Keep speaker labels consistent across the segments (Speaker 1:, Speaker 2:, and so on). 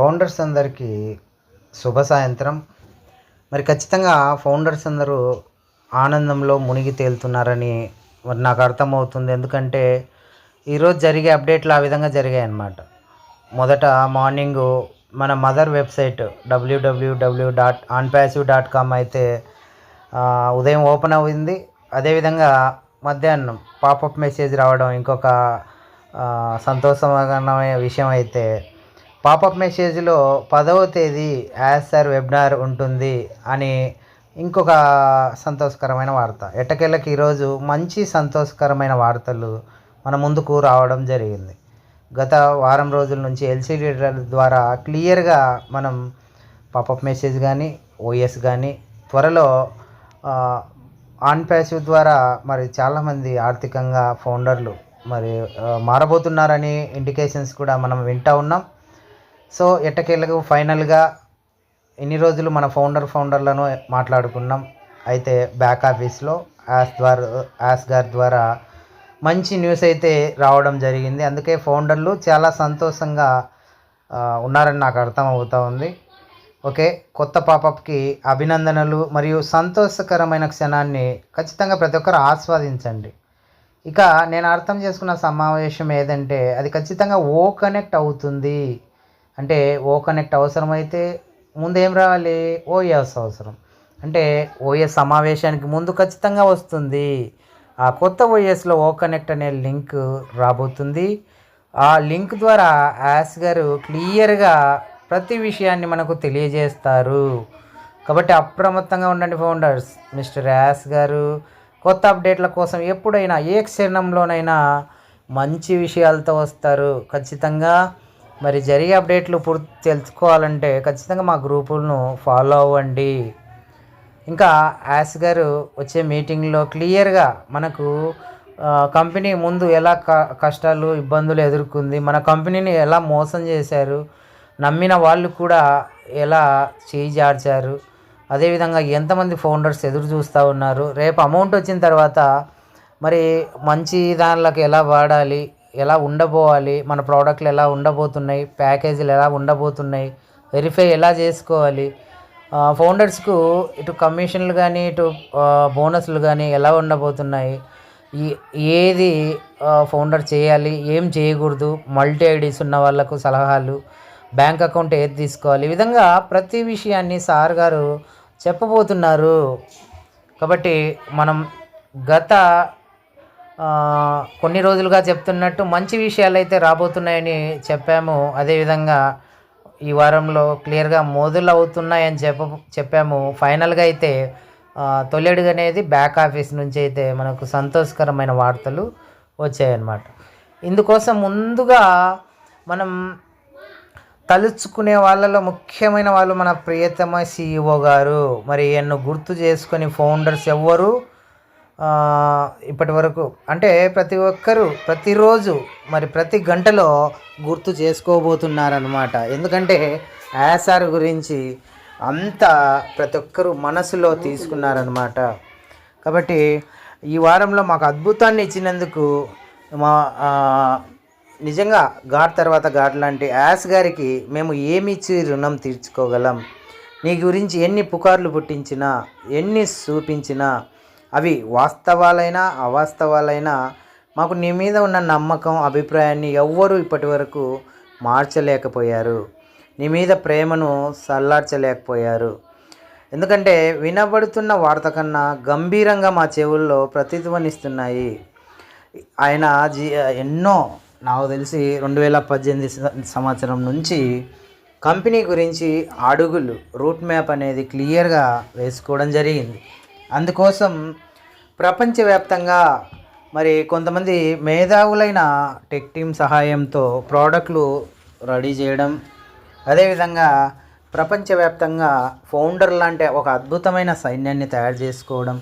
Speaker 1: Founders అందరికీ శుభ సాయంత్రం. మరి ఖచ్చితంగా ఫౌండర్స్ అందరూ ఆనందంలో మునిగి తేలుతున్నారని మరి నాకు అర్థమవుతుంది. ఎందుకంటే ఈరోజు జరిగే అప్డేట్లు ఆ విధంగా జరిగాయి అన్నమాట మొదట మార్నింగ్ మన mother website W W W dot onpassive dot com అయితే ఉదయం ఓపెన్ అయింది. అదేవిధంగా మధ్యాహ్నం పాపప్ మెసేజ్ రావడం ఇంకొక సంతోషకరమైన విషయం అయితే పాపప్ మెసేజ్లో పదవ తేదీ యాజ్ సార్ వెబినార్ ఉంటుంది అని ఇంకొక సంతోషకరమైన వార్త. ఎట్టకేళ్ళకి ఈరోజు మంచి సంతోషకరమైన వార్తలు మన ముందుకు రావడం జరిగింది. గత వారం రోజుల నుంచి ఎల్సీడీ ద్వారా క్లియర్గా మనం పాపప్ మెసేజ్ కానీ ఓఎస్ కానీ త్వరలో ఆన్ ప్యాసివ్ ద్వారా మరి చాలామంది ఆర్థికంగా ఫౌండర్లు మరి మారబోతున్నారని ఇండికేషన్స్ కూడా మనం వింటూ ఉన్నాం. సో ఎట్టకేళ్ళకు ఫైనల్గా ఇన్ని రోజులు మన ఫౌండర్ ఫౌండర్లను మాట్లాడుకున్నాం. అయితే బ్యాక్ ఆఫీస్లో యాస్ ద్వారా యాస్ గారి ద్వారా మంచి న్యూస్ అయితే రావడం జరిగింది. అందుకే ఫౌండర్లు చాలా సంతోషంగా ఉన్నారని నాకు అర్థం అవుతూ ఉంది. ఓకే కొత్త పాపప్కి అభినందనలు మరియు సంతోషకరమైన క్షణాన్ని ఖచ్చితంగా ప్రతి ఒక్కరు ఆస్వాదించండి. ఇక నేను అర్థం చేసుకున్న సమావేశం ఏదంటే అది ఖచ్చితంగా ఓ కనెక్ట్ అవుతుంది. అంటే ఓ కనెక్ట్ అవసరమైతే ముందు ఏం రావాలి? ఓఎస్ అవసరం. అంటే ఓఎస్ సమావేశానికి ముందు ఖచ్చితంగా వస్తుంది. ఆ కొత్త ఓఎస్లో ఓ కనెక్ట్ అనే లింక్ రాబోతుంది. ఆ లింక్ ద్వారా యాస్ గారు క్లియర్గా ప్రతి విషయాన్ని మనకు తెలియజేస్తారు. కాబట్టి అప్రమత్తంగా ఉండండి ఫౌండర్స్. మిస్టర్ యాస్ గారు కొత్త అప్డేట్ల కోసం ఎప్పుడైనా ఏ క్షణంలోనైనా మంచి విషయాలతో వస్తారు. ఖచ్చితంగా మరి జరిగే అప్డేట్లు పూర్తి తెలుసుకోవాలంటే ఖచ్చితంగా మా గ్రూపులను ఫాలో అవ్వండి. ఇంకా యాస్ గారు వచ్చే మీటింగ్లో క్లియర్గా మనకు కంపెనీ ముందు ఎలా క కష్టాలు ఇబ్బందులు ఎదుర్కొంది మన కంపెనీని ఎలా మోసం చేశారు నమ్మిన వాళ్ళు కూడా ఎలా చేయి జార్చారు అదేవిధంగా ఎంతమంది ఫౌండర్స్ ఎదురు చూస్తూ ఉన్నారు రేపు అమౌంట్ వచ్చిన తర్వాత మరి మంచి దానిలోకి ఎలా వాడాలి ఎలా ఉండబోవాలి మన ప్రోడక్ట్లు ఎలా ఉండబోతున్నాయి ప్యాకేజీలు ఎలా ఉండబోతున్నాయి వెరిఫై ఎలా చేసుకోవాలి ఫౌండర్స్కు ఇటు కమిషన్లు కానీ ఇటు బోనస్లు కానీ ఎలా ఉండబోతున్నాయి ఈ ఏది ఫౌండర్ చేయాలి ఏం చేయకూడదు మల్టీ ఐడీస్ ఉన్న వాళ్ళకు సలహాలు బ్యాంక్ అకౌంట్ ఏది తీసుకోవాలి ఈ విధంగా ప్రతి విషయాన్ని సార్ గారు చెప్పబోతున్నారు. కాబట్టి మనం గత కొన్ని రోజులుగా చెప్తున్నట్టు మంచి విషయాలు అయితే రాబోతున్నాయని చెప్పాము. అదేవిధంగా ఈ వారంలో క్లియర్గా మొదలవుతున్నాయని చెప్ప చెప్పాము. ఫైనల్గా అయితే ఆ, తొలి అడుగు అనేది బ్యాక్ ఆఫీస్ నుంచి అయితే మనకు సంతోషకరమైన వార్తలు వచ్చాయన్నమాట. ఇందుకోసం ముందుగా మనం తలుచుకునే వాళ్ళలో ముఖ్యమైన వాళ్ళు మన ప్రియతమ సిఇఓ గారు. మరి ఎన్నో గుర్తు చేసుకొని ఫౌండర్స్ ఎవ్వరు? ఇప్పటి వరకు అంటే ప్రతి ఒక్కరు ప్రతిరోజు మరి ప్రతి గంటలో గుర్తు చేసుకోబోతున్నారనమాట ఎందుకంటే యాసార్ గురించి అంత ప్రతి ఒక్కరు మనసులో తీసుకున్నారనమాట కాబట్టి ఈ వారంలో మాకు అద్భుతాన్ని ఇచ్చినందుకు మా నిజంగా ఘాట్ తర్వాత ఘాట్ లాంటి యాస్ గారికి మేము ఏమి ఇచ్చి రుణం తీర్చుకోగలం? నీ గురించి ఎన్ని పుకార్లు పుట్టించినా ఎన్ని చూపించినా అవి వాస్తవాలైనా అవాస్తవాలైనా మాకు నీ మీద ఉన్న నమ్మకం అభిప్రాయాన్ని ఎవ్వరూ ఇప్పటి వరకు మార్చలేకపోయారు. నీ మీద ప్రేమను సల్లార్చలేకపోయారు. ఎందుకంటే వినబడుతున్న వార్త కన్నా గంభీరంగా మా చెవుల్లో ప్రతిధ్వనిస్తున్నాయి. ఆయన జీ ఎన్నో నాకు తెలిసి రెండు వేల పద్దెనిమిది సంవత్సరం నుంచి కంపెనీ గురించి అడుగులు రూట్ మ్యాప్ అనేది క్లియర్గా వేసుకోవడం జరిగింది. అందుకోసం ప్రపంచవ్యాప్తంగా మరి కొంతమంది మేధావులైన టెక్ టీమ్ సహాయంతో ప్రోడక్ట్లు రెడీ చేయడం అదేవిధంగా ప్రపంచవ్యాప్తంగా ఫౌండర్ లాంటి ఒక అద్భుతమైన సైన్యాన్ని తయారు చేసుకోవడం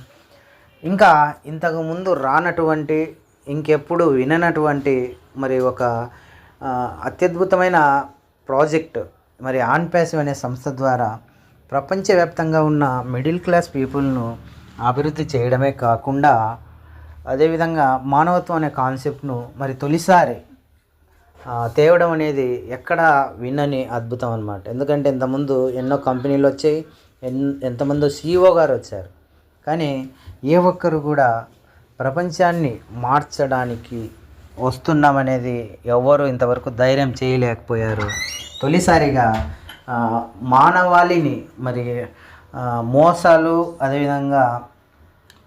Speaker 1: ఇంకా ఇంతకుముందు రానటువంటి ఇంకెప్పుడు విననటువంటి మరి ఒక అత్యద్భుతమైన ప్రాజెక్ట్ మరి ఆన్ అనే సంస్థ ద్వారా ప్రపంచవ్యాప్తంగా ఉన్న మిడిల్ క్లాస్ పీపుల్ను అభివృద్ధి చేయడమే కాకుండా అదేవిధంగా మానవత్వం అనే కాన్సెప్ట్ను మరి తొలిసారి తేవడం అనేది ఎక్కడ వినని అద్భుతం అనమాట ఎందుకంటే ఇంతకుముందు ఎన్నో కంపెనీలు వచ్చాయి ఎన్ ఎంతమందో సీఈఓ గారు వచ్చారు. కానీ ఏ ఒక్కరు కూడా ప్రపంచాన్ని మార్చడానికి వస్తున్నామనేది ఎవ్వరు ఇంతవరకు ధైర్యం చేయలేకపోయారు. తొలిసారిగా మానవాళిని మరి మోసాలు అదేవిధంగా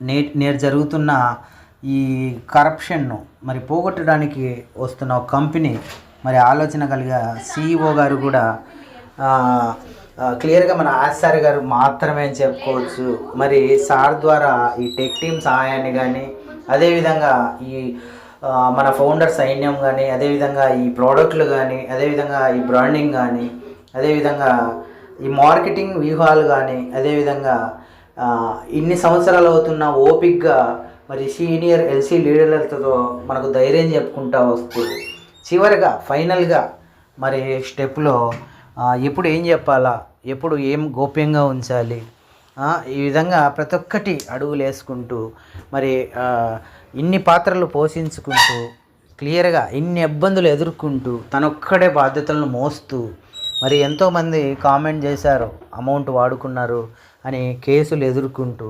Speaker 1: నే నేడు జరుగుతున్న ఈ కరప్షన్ను మరి పోగొట్టడానికి వస్తున్న ఒక కంపెనీ మరి ఆలోచన కలిగ సిఇఓ గారు కూడా క్లియర్గా మన ఆచార్య గారు మాత్రమే అని చెప్పుకోవచ్చు. మరి సార్ ద్వారా ఈ టెక్ టీమ్ సహాయాన్ని కానీ అదేవిధంగా ఈ మన ఫౌండర్ సైన్యం కానీ అదేవిధంగా ఈ ప్రోడక్ట్లు కానీ అదేవిధంగా ఈ బ్రాండింగ్ కానీ అదేవిధంగా ఈ మార్కెటింగ్ వ్యూహాలు కానీ అదేవిధంగా ఇన్ని సంవత్సరాలు అవుతున్న ఓపిక్గా మరి సీనియర్ ఎల్సీ లీడర్లతో మనకు ధైర్యం చెప్పుకుంటా వస్తూ చివరిగా ఫైనల్గా మరి స్టెప్లో ఎప్పుడు ఏం చెప్పాలా ఎప్పుడు ఏం గోప్యంగా ఉంచాలి ఈ విధంగా ప్రతి ఒక్కటి అడుగులు వేసుకుంటూ మరి ఇన్ని పాత్రలు పోషించుకుంటూ క్లియర్గా ఇన్ని ఇబ్బందులు ఎదుర్కొంటూ తనొక్కడే బాధ్యతలను మోస్తూ మరి ఎంతోమంది కామెంట్ చేశారు అమౌంట్ వాడుకున్నారు అని కేసులు ఎదుర్కొంటూ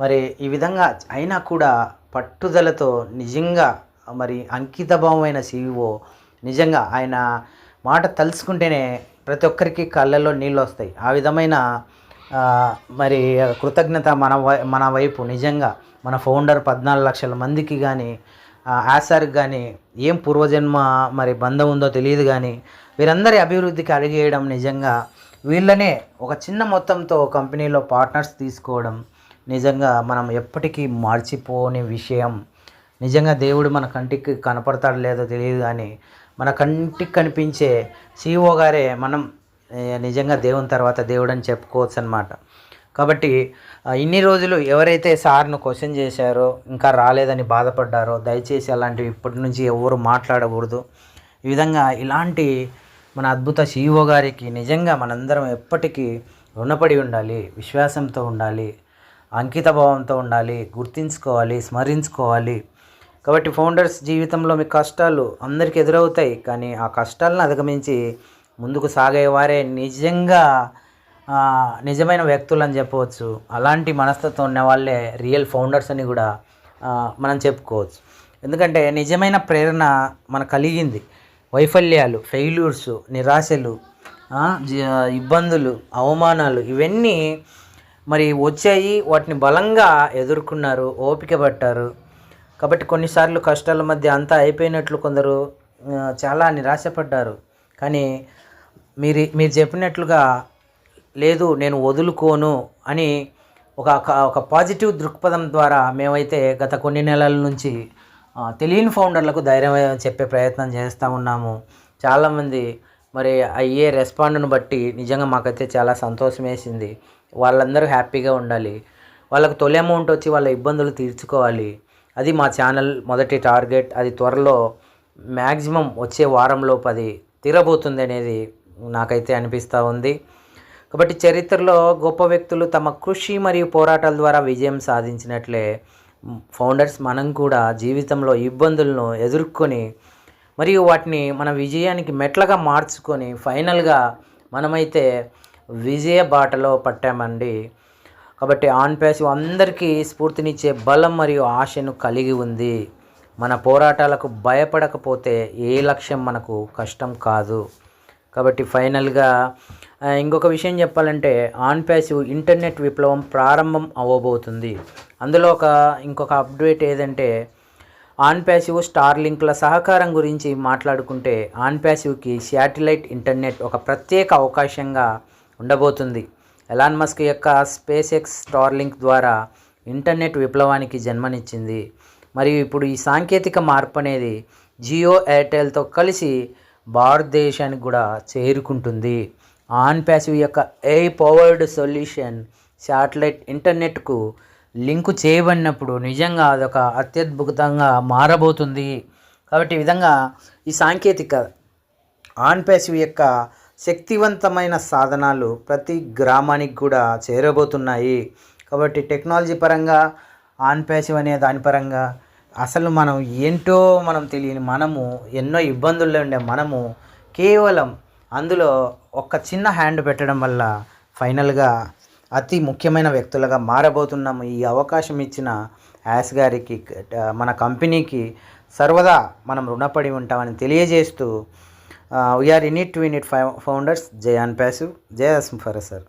Speaker 1: మరి ఈ విధంగా అయినా కూడా పట్టుదలతో నిజంగా మరి అంకితభావమైన సీఈఓ నిజంగా ఆయన మాట తలుచుకుంటేనే ప్రతి ఒక్కరికి కళ్ళల్లో నీళ్ళు వస్తాయి. ఆ విధమైన మరి కృతజ్ఞత మన వై మన వైపు నిజంగా మన ఫౌండర్ పద్నాలుగు లక్షల మందికి కానీ ఆశార్కి కానీ ఏం పూర్వజన్మ మరి బంధం ఉందో తెలియదు కానీ వీరందరి అభివృద్ధికి అడిగేయడం నిజంగా వీళ్ళనే ఒక చిన్న మొత్తంతో కంపెనీలో పార్ట్నర్స్ తీసుకోవడం నిజంగా మనం ఎప్పటికీ మర్చిపోని విషయం. నిజంగా దేవుడు మన కంటికి కనపడతాడు లేదో తెలియదు కానీ మన కంటికి కనిపించే సిఇఓ గారే మనం నిజంగా దేవుని తర్వాత దేవుడు అని చెప్పుకోవచ్చు అనమాట కాబట్టి ఇన్ని రోజులు ఎవరైతే సార్ను క్వశ్చన్ చేశారో ఇంకా రాలేదని బాధపడ్డారో దయచేసి అలాంటివి ఇప్పటి నుంచి ఎవరు మాట్లాడకూడదు. ఈ విధంగా ఇలాంటి మన అద్భుత సీఈఓ గారికి నిజంగా మనందరం ఎప్పటికీ రుణపడి ఉండాలి విశ్వాసంతో ఉండాలి అంకిత భావంతో ఉండాలి గుర్తించుకోవాలి స్మరించుకోవాలి. కాబట్టి ఫౌండర్స్ జీవితంలో మీ కష్టాలు అందరికీ ఎదురవుతాయి కానీ ఆ కష్టాలను అధిగమించి ముందుకు సాగేవారే నిజంగా నిజమైన వ్యక్తులు అని చెప్పవచ్చు. అలాంటి మనస్తత్వం ఉన్న వాళ్ళే రియల్ ఫౌండర్స్ అని కూడా మనం చెప్పుకోవచ్చు. ఎందుకంటే నిజమైన ప్రేరణ మనకు కలిగింది. వైఫల్యాలు ఫెయిల్యూర్స్ నిరాశలు ఇబ్బందులు అవమానాలు ఇవన్నీ మరి వచ్చాయి. వాటిని బలంగా ఎదుర్కొన్నారు ఓపిక పట్టారు. కాబట్టి కొన్నిసార్లు కష్టాల మధ్య అంతా అయిపోయినట్లు కొందరు చాలా నిరాశపడ్డారు. కానీ మీరు మీరు చెప్పినట్లుగా లేదు నేను వదులుకోను అని ఒక ఒక- పాజిటివ్ దృక్పథం ద్వారా మేమైతే గత కొన్ని నెలల నుంచి తెలియని ఫౌండర్లకు ధైర్యం చెప్పే ప్రయత్నం చేస్తూ ఉన్నాము. చాలామంది మరి అయ్యే రెస్పాండ్ను బట్టి నిజంగా మాకైతే చాలా సంతోషం వేసింది వాళ్ళందరూ హ్యాపీగా ఉండాలి. వాళ్ళకు తొలి అమౌంట్ వచ్చి వాళ్ళ ఇబ్బందులు తీర్చుకోవాలి. అది మా ఛానల్ మొదటి టార్గెట్. అది త్వరలో మ్యాక్సిమం వచ్చే వారంలో పది తీరబోతుంది అనేది నాకైతే అనిపిస్తూ ఉంది. కాబట్టి చరిత్రలో గొప్ప వ్యక్తులు తమ కృషి మరియు పోరాటాల ద్వారా విజయం సాధించినట్లే ఫౌండర్స్ మనం కూడా జీవితంలో ఇబ్బందులను ఎదుర్కొని మరియు వాటిని మన విజయానికి మెట్లగా మార్చుకొని ఫైనల్గా మనమైతే విజయ బాటలో పట్టామండి. కాబట్టి ఆన్ ప్యాసివ్ అందరికీ స్ఫూర్తినిచ్చే బలం మరియు ఆశను కలిగి ఉంది. మన పోరాటాలకు భయపడకపోతే ఏ లక్ష్యం మనకు కష్టం కాదు. కాబట్టి ఫైనల్గా ఇంకొక విషయం చెప్పాలంటే ఆన్ ప్యాసివ్ ఇంటర్నెట్ విప్లవం ప్రారంభం అవ్వబోతుంది అందులో ఒక ఇంకొక అప్డేట్ ఏదంటే ఆన్ ప్యాసివ్ స్టార్ లింక్ల సహకారం గురించి మాట్లాడుకుంటే ఆన్ ప్యాసివ్కి శాటిలైట్ ఇంటర్నెట్ ఒక ప్రత్యేక అవకాశంగా ఉండబోతుంది. ఎలాన్ మస్క్ యొక్క స్పేస్ ఎక్స్ స్టార్ లింక్ ద్వారా ఇంటర్నెట్ విప్లవానికి జన్మనిచ్చింది. మరియు ఇప్పుడు ఈ సాంకేతిక మార్పు అనేది జియో ఎయిర్టెల్తో కలిసి భారతదేశానికి కూడా చేరుకుంటుంది. ఆన్ ప్యాసివ్ యొక్క ఏ పవర్డ్ సొల్యూషన్ శాటిలైట్ ఇంటర్నెట్కు లింకు చేయబడినప్పుడు నిజంగా అదొక అత్యద్భుతంగా మారబోతుంది. కాబట్టి ఈ విధంగా ఈ సాంకేతిక ఆన్ ప్యాసివ్ యొక్క శక్తివంతమైన సాధనాలు ప్రతి గ్రామానికి కూడా చేరబోతున్నాయి. కాబట్టి టెక్నాలజీ పరంగా ఆన్ ప్యాసివ్ అనే దాని పరంగా అసలు మనం ఏంటో మనం తెలియని మనము ఎన్నో ఇబ్బందుల్లో ఉండే మనము కేవలం అందులో ఒక చిన్న హ్యాండ్ పెట్టడం వల్ల ఫైనల్గా అతి ముఖ్యమైన వ్యక్తులుగా మారబోతున్నాము. ఈ అవకాశం ఇచ్చిన యాస్ గారికి మన కంపెనీకి సర్వదా మనం రుణపడి ఉంటామని తెలియజేస్తూ we are in it to in it founders Zion ప్యాసివ్ జయ సార్.